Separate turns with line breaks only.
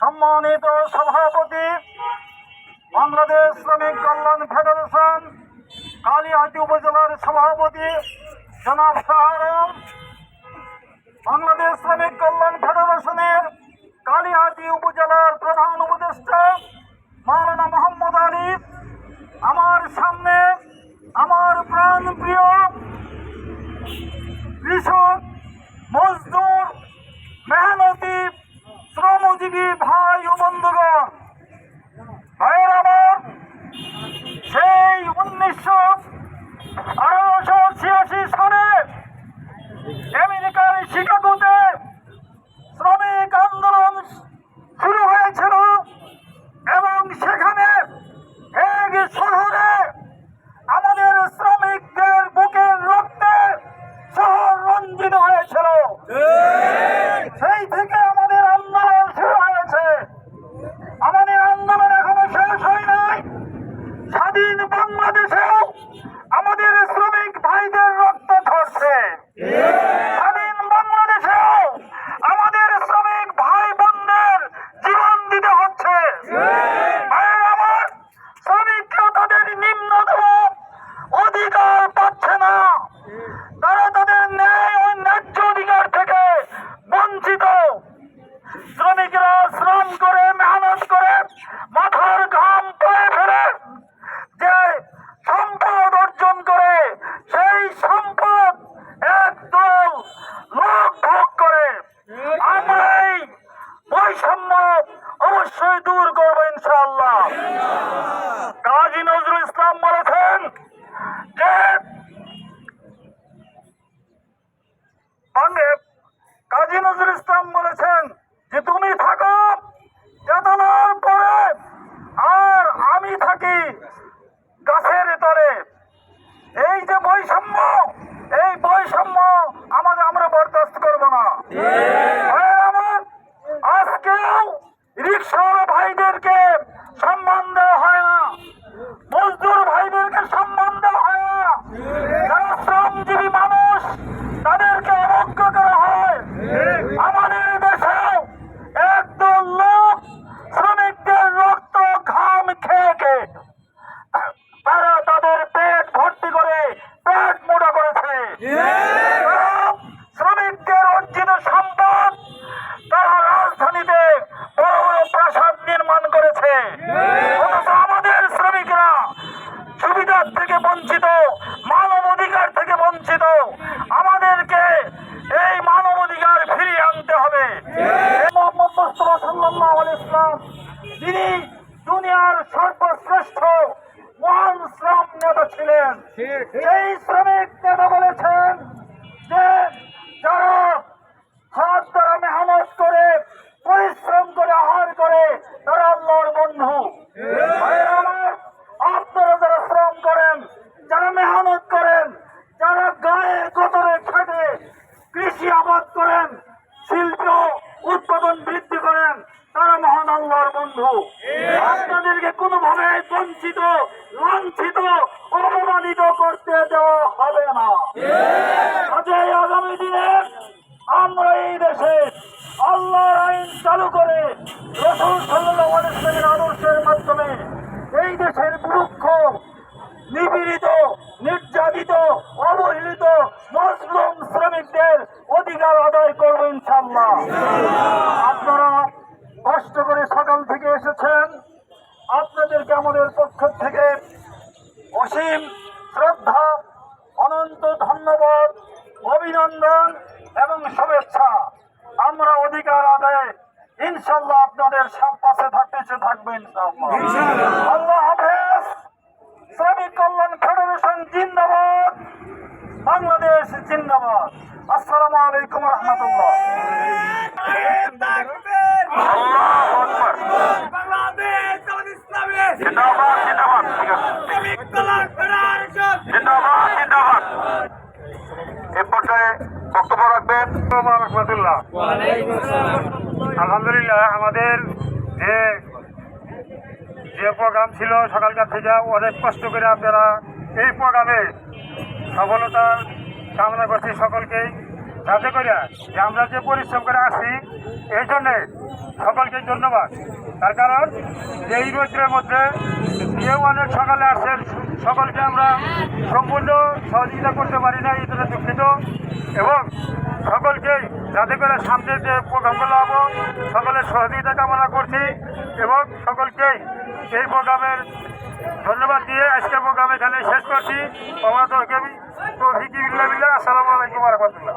সম্মানিত সভাপতি, বাংলাদেশ শ্রমিক কল্যাণ ফেডারেশন কালিয়াতি উপজেলার সভাপতি, জনাব আলম, বাংলাদেশ শ্রমিক কল্যাণ ফেডারেশনের কালিহাটি উপজেলার প্রধান উপদেষ্টা, মাওলানা মোহাম্মদ আলী, আমার সামনে আমার প্রাণ প্রিয় শ্রমজীবী ভাই ও বন্ধুগণ ভাইয়ের আমার সেই উনিশশো আঠারোশো ছিয়াশি সনে আমেরিকার শিকাগোতে না দুনিয়ার সর্বশ্রেষ্ঠ মহান শ্রম নেতা ছিলেন। এই শ্রমিক নেতা বলেছেন যে যারা হাত দ্বারা মেহনত করে পরিশ্রম করে আহার করে তারা আল্লাহর বন্ধু। আপনারা যারা শ্রম করেন যারা মেহনত করেন যারা গায়ে গতরে খেটে কৃষি আবাদ করেন শিল্প উৎপাদন বৃদ্ধি করেন তারা আল্লাহর বন্ধু। আপনাদেরকে কোনোভাবে বঞ্চিত, লাঞ্ছিত, অপমানিত করতে দেওয়া হবে না। আগামী দিনে আমরা এই দেশে আল্লাহর আইন চালু করে রসুল সাল্লাহ আদর্শের মাধ্যমে এই দেশের বুরুক্ষ নিপীড়িত, নির্যাতিত, অবহেলিত মজলুম শ্রমিকদের অধিকার আদায় করব ইনশাল্লাহ আপনারা কষ্ট করে সকাল থেকে এসেছেন আপনাদেরকে আমাদের পক্ষ থেকে অসীম শ্রদ্ধা অনন্ত ধন্যবাদ অভিনন্দন এবং শুভেচ্ছা। আমরা অধিকার আদায়ে ইনশাল্লাহ আপনাদের সব পাশে থাকতে থাকবে আল্লাহ হাফেজ। শ্রমিক কল্যাণ ফেডারেশন জিন্দাবাদ। বাংলাদেশ জিন্দাবাদ। আসসালামু আলাইকুম রহমতুল্লাহ আল্লাহু আকবার
বাংলাদেশ জামাত ইসলামের
জিন্দাবাদ জিন্দাবাদ ঠিক আছে
শ্রমিক কল্যাণ ফেডারেশন
জিন্দাবাদ জিন্দাবাদ এ পর্যায়ে বক্তব্য রাখবেন। আলহামদুলিল্লাহ, আমাদের যে যে প্রোগ্রাম ছিল সকালকার থেকে, অনেক কষ্ট করে আপনারা এই প্রোগ্রামে সফলতা কামনা করছি সকলকেই।
যাতে করে যে আমরা যে পরিশ্রম করে আসছি, এই জন্যে সকলকে ধন্যবাদ। তার কারণ, এই রৌদ্রের মধ্যে কেউ অনেক সকালে আসছেন সকলকে আমরা সম্পূর্ণ সহযোগিতা করতে পারি না, এই জন্য দুঃখিত। এবং সকলকেই যাতে করে সামনে যে প্রোগ্রামগুলো হব, সকলের সহযোগিতা কামনা করছি। এবং সকলকেই এই প্রোগ্রামের ধন্যবাদ দিয়ে আজকের প্রোগ্রাম এখানে শেষ করছি। আমার তো আসসালামু আলাইকুম রহমতুল্লাহ।